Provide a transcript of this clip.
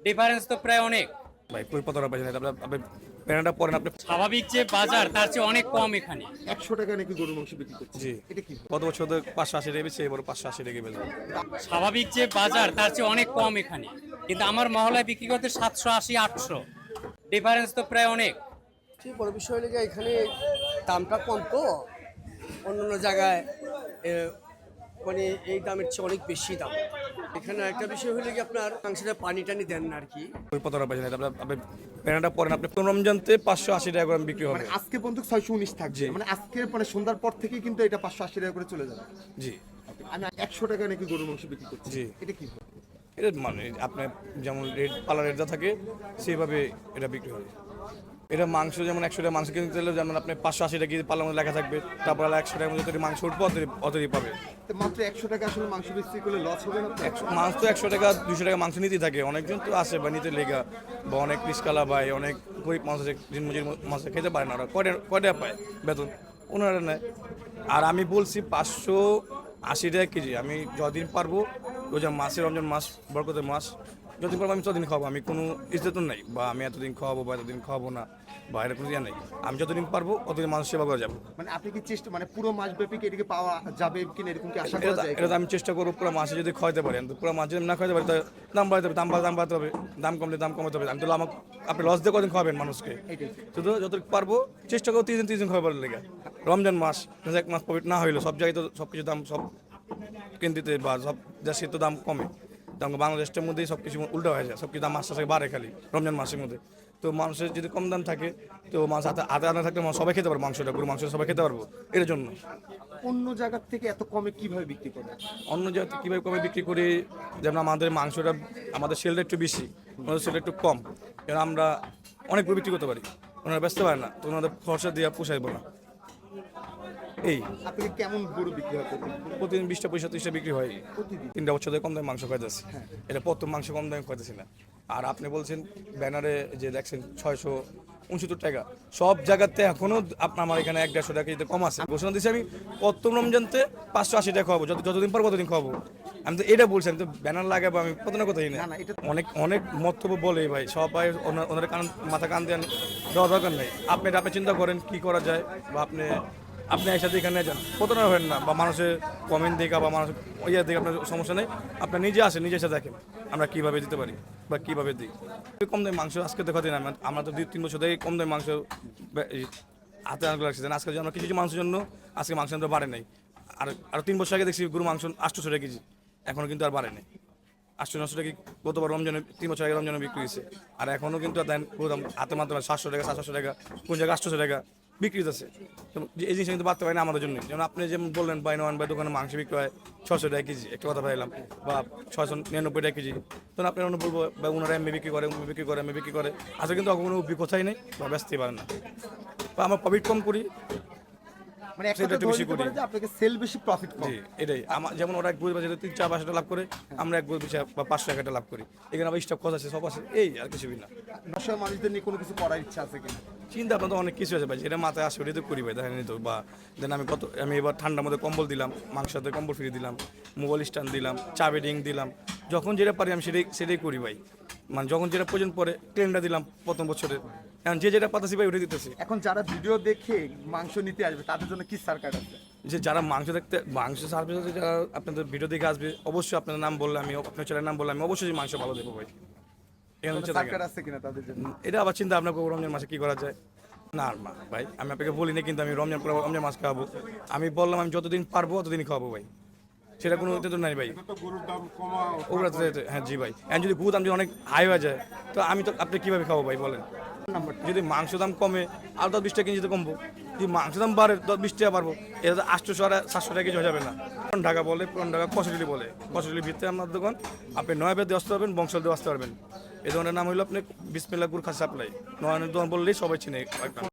Difference তো প্রায় অনেক। ভাই কই পতরা পাইছেন আপনি আপনি প্যান্টটা পরেন আপনি স্বাভাবিক যে বাজার তার চেয়ে অনেক কম এখানে। একশো টাকা নাকি গরুর মাংস বিক্রি করছে জি। এটা কি? গত বছর তো পাঁচশো আশি টাকা বেশি এবার পাঁচশো আশি টাকা বেচবো। স্বাভাবিক যে বাজার তার চেয়ে অনেক কম এখানে। কিন্তু আমার মহলায় বিক্রি করতে সাতশো আশি আটশো। ডিফারেন্স তো প্রায় অনেক। সবচেয়ে বড় বিষয় হলো এখানে দামটা কম তো। অন্যান্য জায়গায় এ, মানে এই দামের চেয়ে অনেক বেশি দাম। এখানে একটা বিষয় হলো কি আপনার মাংসটা পানি টানি দেন না আর কি। কই পতরা পাইছেন আপনি আপনি প্যান্টটা পরেন আপনি রমজানতে পাঁচশো আশি টাকা করে বিক্রি হবে। মানে আজকে পর্যন্ত ছয়শো উনিশ থাকছে মানে আজকে মানে সন্ধ্যার পর থেকে কিন্তু এটা পাঁচশো আশি টাকা করে চলে যাবে। জি। আমি একশো টাকা নাকি গরুর মাংস বিক্রি করছি। জি। এটা কি এটা মানে আপনার যেমন রেট পালা রেটটা থাকে সেইভাবে এটা বিক্রি হবে। এটা মাংস যেমন একশো টাকা মাংস কিনতে গেলে যেমন আপনি পাঁচশো আশি টাকা পালার মধ্যে লেখা থাকবে তারপর একশো টাকার মধ্যে মাংস উঠবে অতই পাবে। মাত্র একশো টাকা আসলে মাংস বিক্রি করলে লস হবে না মাংস তো একশো টাকা দুশো টাকা মাংস নিতেই থাকে। অনেকজন তো আসে বা নিতে লেগা বা অনেক পিসকালা পায় অনেক গরিব মানুষ দিন মজুর মাছ খেতে পারে না ওরা। কয়টা কয়টা পায় বেতন? ওনারা নেয়। আর আমি বলছি পাঁচশো আশি টাকা কেজি। আমি যদিন পারব রোজা মাসের রমজান মাস বরকতের মাস যতদিন পারব আমি ততদিন খাব আমি কোনো ইজ্জতন নাই বা আমি এতদিন খাওয়াবো বা এতদিন খাওয়াবো না বা এটা কোনো ইয়ে নেই। আমি যতদিন পারব ততদিন মানুষ সেবা করে যাব। মানে আপনি কি চেষ্টা মানে পুরো মাস ব্যাপী কি এটাকে পাওয়া যাবে কিনা এরকম কি আশা করা যায়? এটা তো আমি চেষ্টা করব পুরো মাসে যদি খাওয়াতে পারি তো পুরো মাস যদি না খাওয়াতে পারি তাহলে দাম বাড়াতে হবে দাম বাড়াতে দাম বাড়াতে হবে দাম কমলে দাম কমাতে হবে। আমি তো আমাকে আপনি লস দিয়ে কদিন খাওয়াবেন মানুষকে। শুধু যতটুকু পারব চেষ্টা করব তিন দিন তিন দিন খাওয়াবার লেগে। রমজান মাস এক মাস প্রফিট না হইল সব জায়গায় তো সব কিছু দাম সব কেন্দ্রিতে বা সব দেশে তো দাম কমে। দাম বাংলাদেশের মধ্যেই সব কিছু উল্টো হয়ে যায় সব কিছু দাম আস্তে আস্তে বাড়ে খালি রমজান মাসের মধ্যে। তো মানুষের যদি কম দাম থাকে তো মাছ হাতে হাতে আনা থাকলে সবাই খেতে পারব মাংসটা গরু মাংস সবাই খেতে পারব এর জন্য। অন্য জায়গার থেকে এত কমে কীভাবে বিক্রি করে অন্য জায়গাতে কীভাবে কমে বিক্রি করি যেমন আমাদের মাংসটা আমাদের সেলটা একটু বেশি ওনাদের সেলটা একটু কম। এবার আমরা অনেক করে বিক্রি করতে পারি ওনারা ব্যস্ত পারে না তো ওনাদের খরচা দিয়ে পোষাইব না। এই। আপনি কেমন গরু বিক্রি হয় প্রতিদিন? বিশটা পয়সা তিরিশটা বিক্রি হয়। প্রতিদিন? তিনটা বছর ধরে কম দামে মাংস খাইতেছি এটা প্রথম মাংস কম দামে খাইতেছি না। আর আপনি বলছেন ব্যানারে যে দেখছেন ছয়শো উনসত্তর টাকা। সব জায়গাতে এখনও আপনার আমার এখানে এক দেড়শো টাকা কেজিতে কম আছে। ঘোষণা দিচ্ছি আমি প্রথম রমজানতে পাঁচশো আশি টাকা খাওয়াবো যত যতদিন পর কতদিন খাওয়াবো। আমি তো এটা বলছি আমি তো ব্যানার লাগাবো আমি কত না। কোথায় না অনেক অনেক মন্তব্য বলে ভাই সবাই ওনা- ওনাদের কান মাথা কান দেন দেওয়া দরকার নেই। আপনি আপনি চিন্তা করেন কি করা যায় বা আপনি আপনি একসাথে এখানে যান। প্রতারণা হবেন না বা মানুষের কমেন্ট দেখা বা মানুষের ইয়ে দেখে আপনার সমস্যা নেই। আপনার নিজে আসেন, নিজে এসে দেখেন আমরা কীভাবে দিতে পারি বা কীভাবে দিই। কম দামে মাংস আজকে দেখা দিন আমরা আমরা তো দুই তিন বছর থেকে কম দামে মাংস হাতে আনতে লাগছে। আজকে আমরা কিছু কিছু মাংসের জন্য আজকে মাংস আনতে বাড়ে নাই। আর আর তিন বছর আগে দেখছি গরু মাংস আটশোশো টাকা কেজি। এখনও কিন্তু আর বাড়ে নাই। আটশো নশো টাকা গতবার রমজানে তিন বছর আগে রমজানে বিক্রি হয়েছে। আর এখনও কিন্তু দেন হাতে মাত্র সাতশো টাকা সাতশো টাকা, কোন জায়গায় আটশোশো টাকা। বিক্রি আছে। এই জিনিসটা কিন্তু বাড়তে পারে না আমাদের জন্য। যেমন আপনি যেমন বললেন বাই ওয়ান বাই দোকানে মাংস বিক্রি হয় ছশো টাকা কেজি একটা কথা পাইলাম বা ছশো নিরানব্বই টাকা কেজি। তখন আপনি অন্য বলব বা ওনারা এমনি বিক্রি করে উনি বিক্রি করে এমনি বিক্রি করে। আসলে কিন্তু কোনো কোথায় নেই বা ব্যস্তই পারে না। বা আমরা প্রফিট কম করি মানে একটু বেশি করি। আপনাকে সেল বেশি প্রফিট কম। এটাই। আমার যেমন ওরা এক বই বাজারে তিন চার পাঁচশো লাভ করে আমরা এক বই পিছিয়ে বা পাঁচশো টাকা লাভ করি। এখানে আবার স্টক খরচ আছে সব আছে এই আর কিছুই না। ব্যবসায় মানুষদের নিয়ে কোনো কিছু করার ইচ্ছা আছে কিনা? চিন্তা আপনার তো অনেক কিছু আছে ভাই যেটা মাথায় আসে ওটাই তো করি ভাই দেখেন তো বা দেন আমি কত আমি এবার ঠান্ডার মধ্যে কম্বল দিলাম সাথে কম্বল ফ্রি দিলাম মোবাইল স্ট্যান্ড দিলাম চা বেডিং দিলাম যখন যেটা পারি আমি সেটাই সেটাই করি ভাই। মানে যখন যেটা প্রয়োজন পরে ট্রেনটা দিলাম প্রথম বছরে। এখন যে যেটা পাতাছি ভাই ওটাই দিতেছি। এখন যারা ভিডিও দেখে মাংস নিতে আসবে তাদের জন্য কি সার্কার আছে? যে যারা মাংস দেখতে মাংস সার্ভিস যারা আপনাদের ভিডিও দেখে আসবে অবশ্যই আপনাদের নাম বললে আমি আপনার ছেলের নাম বললে আমি অবশ্যই মাংস ভালো দেবো ভাই। এখানে হচ্ছে দেখেন। আছে কিনা তাদের জন্য? এটা আবার চিন্তা ভাবনা করব রমজান মাসে কি করা যায়? না আর মা ভাই আমি আপনাকে বলিনি কিন্তু আমি রমজান পুরো রমজান মাস খাওয়াবো। আমি বললাম আমি যতদিন পারব ততদিন খাওয়াবো ভাই। সেটা কোনো এটা তো নাই ভাই। ওগুলো তো হ্যাঁ জি ভাই। এখন যদি গু দাম যদি অনেক হাই হয়ে যায় তো আমি তো আপনি কীভাবে খাব ভাই বলেন? যদি মাংস দাম কমে আর দশ বিশ টাকা কেজি তো কমবো। যদি মাংস দাম বাড়ে দশ বিশ টাকা পারব এটা তো আটশোশো আর সাতশো টাকা কেজি হয়ে যাবে না। পুরান ঢাকা বলে পুরন ঢাকা কসুলি বলে। কসুলির ভিতরে আপনার দোকান আপনি নয় বেদে আসতে পারবেন বংশল দিয়ে আসতে পারবেন। এই ধরনের নাম হলো আপনি বিসমিল্লা গুর খাস সাপ্লাই নয়নের দোকান বললেই সবাই চিনে।